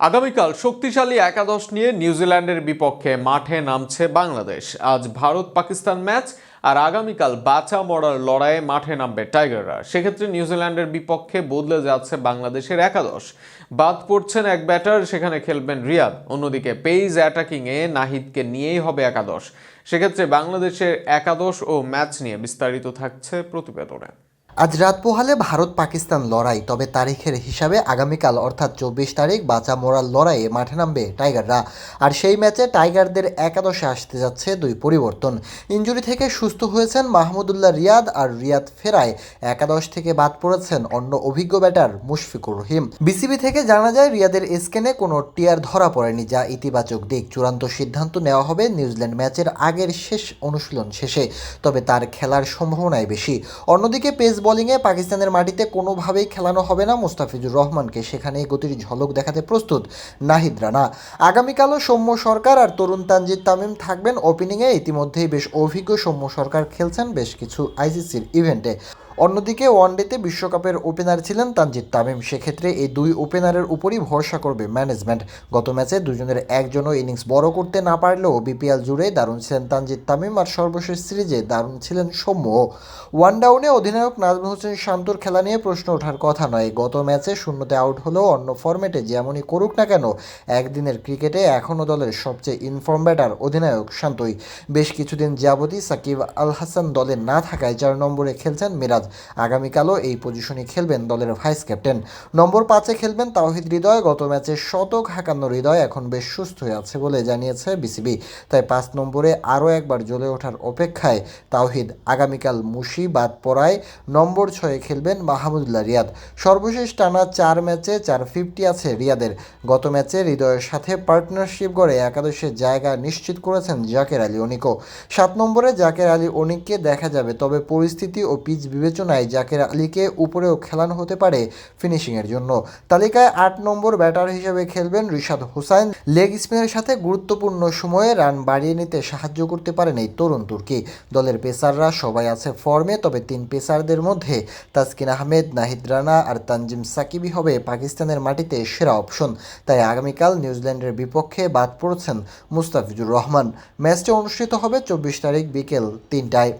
আগামীকাল শক্তিশালী একাদশ নিয়ে নিউজিল্যান্ডের বিপক্ষে মাঠে নামছে বাংলাদেশ। আজ ভারত পাকিস্তান ম্যাচ আর আগামীকাল বাঁচা মরার লড়াইয়ে মাঠে নামবে টাইগাররা। সেক্ষেত্রে নিউজিল্যান্ডের বিপক্ষে বদলে যাচ্ছে বাংলাদেশের একাদশ। বাদ পড়ছেন এক ব্যাটার, সেখানে খেলবেন রিয়াদ। অন্যদিকে পেইজ অ্যাটাকিংয়ে নাহিদকে নিয়েই হবে একাদশ। সেক্ষেত্রে বাংলাদেশের একাদশ ও ম্যাচ নিয়ে বিস্তারিত থাকছে প্রতিবেদনে। আজ রাত পোহালে ভারত পাকিস্তান লড়াই, তবে তারিখের হিসাবে আগামীকাল, অর্থাৎ চব্বিশ তারিখ, বাঁচা মোড়ার লড়াইয়ে মাঠে নামবে টাইগাররা। আর সেই ম্যাচে টাইগারদের একাদশে আসতে যাচ্ছে দুই পরিবর্তন। ইঞ্জুরি থেকে সুস্থ হয়েছেন মাহমুদুল্লাহ রিয়াদ আর রিয়াদ ফেরায়। একাদশ থেকে বাদ পড়েছেন অন্য অভিজ্ঞ ব্যাটার মুশফিকুর রহিম। বিসিবি থেকে জানা যায়, রিয়াদের স্কেনে কোনো টিয়ার ধরা পড়েনি, যা ইতিবাচক দিক। চূড়ান্ত সিদ্ধান্ত নেওয়া হবে নিউজিল্যান্ড ম্যাচের আগের শেষ অনুশীলন শেষে, তবে তার খেলার সম্ভাবনাই বেশি। অন্যদিকে পেস বোলিংয়ে পাকিস্তানের মাটিতে কোনোভাবেই খেলানো হবে না মুস্তাফিজুর রহমানকে। সেখানে গতির ঝলক দেখাতে প্রস্তুত নাহিদ রানা। আগামীকালও সৌম্য সরকার আর তরুণ তানজিদ তামিম থাকবেন। ওপেনিংয়ে ইতিমধ্যেই বেশ অভিজ্ঞ সৌম্য সরকার খেলছেন বেশ কিছু আইসিসির ইভেন্টে অন্যদিকে ওয়ানডেতে বিশ্বকাপের ওপেনার ছিলেন তানজিদ তামিম। সেক্ষেত্রে এই দুই ওপেনারের উপরই ভরসা করবে ম্যানেজমেন্ট। গত ম্যাচে দুজনের একজনও ইনিংস বড় করতে না পারলেও বিপিএল জুড়ে দারুণ ছিলেন তানজিদ তামিম আর সর্বশেষ সিরিজে দারুণ ছিলেন সৌম্য। ওয়ান ডাউনে অধিনায়ক নাজমুল হোসেন শান্তর খেলা নিয়ে প্রশ্ন ওঠার কথা নয়। গত ম্যাচে শূন্যতে আউট হলেও অন্য ফরম্যাটে যেমনই করুক না কেন, একদিনের ক্রিকেটে এখনও দলের সবচেয়ে ইনফর্ম ব্যাটার অধিনায়ক শান্তই। বেশ কিছুদিন যাবতই সাকিব আল হাসান দলে না থাকায় চার নম্বরে খেলছেন মিরাজ। আগামীকালও এই পজিশনে খেলবেন দলের ভাইস ক্যাপ্টেন নম্বর পাঁচে খেলবেন তাওহিদ হৃদয়, গত ম্যাচে শতক হাঁকান্ন হৃদয়, এখন বেশ সুস্থ হয়ে আছে বলে জানিয়েছে বিসিবি। তাই পাঁচ নম্বরে আরও একবার জ্বলে ওঠার অপেক্ষায় তাওহিদ আগামীকাল মুশি বাদ পড়ায়। নম্বর ছয়ে খেলবেন মাহমুদুল্লাহ রিয়াদ। সর্বশেষ টানা চার ম্যাচে চার ফিফটি আছে রিয়াদের। গত ম্যাচে হৃদয়ের সাথে পার্টনারশিপ গড়ে একাদশের জায়গা নিশ্চিত করেছেন জাকের আলী অনিকও। সাত নম্বরে জাকের আলী অনিককে দেখা যাবে, তবে পরিস্থিতি ও পিচ বিবেচনায় জাকের আলীকে উপরেও খেলানো হতে পারে ফিনিশিংয়ের জন্য। তালিকায় আট নম্বর ব্যাটার হিসেবে খেলবেন রিশাদ হোসাইন। লেগ স্পিনের সাথে গুরুত্বপূর্ণ সময়ে রান বাড়িয়ে নিতে সাহায্য করতে পারেন এই তরুণ তুর্কি। দলের পেসাররা সবাই আছে ফর্মে, তবে তিন পেসারদের মধ্যে তাসকিন আহমেদ, নাহিদ রানা আর তানজিম সাকিবই হবে পাকিস্তানের মাটিতে সেরা অপশন। তাই আগামীকাল নিউজিল্যান্ডের বিপক্ষে বাদ পড়েছেন মুস্তাফিজুর রহমান। ম্যাচটি অনুষ্ঠিত হবে চব্বিশ তারিখ বিকেল তিনটায়।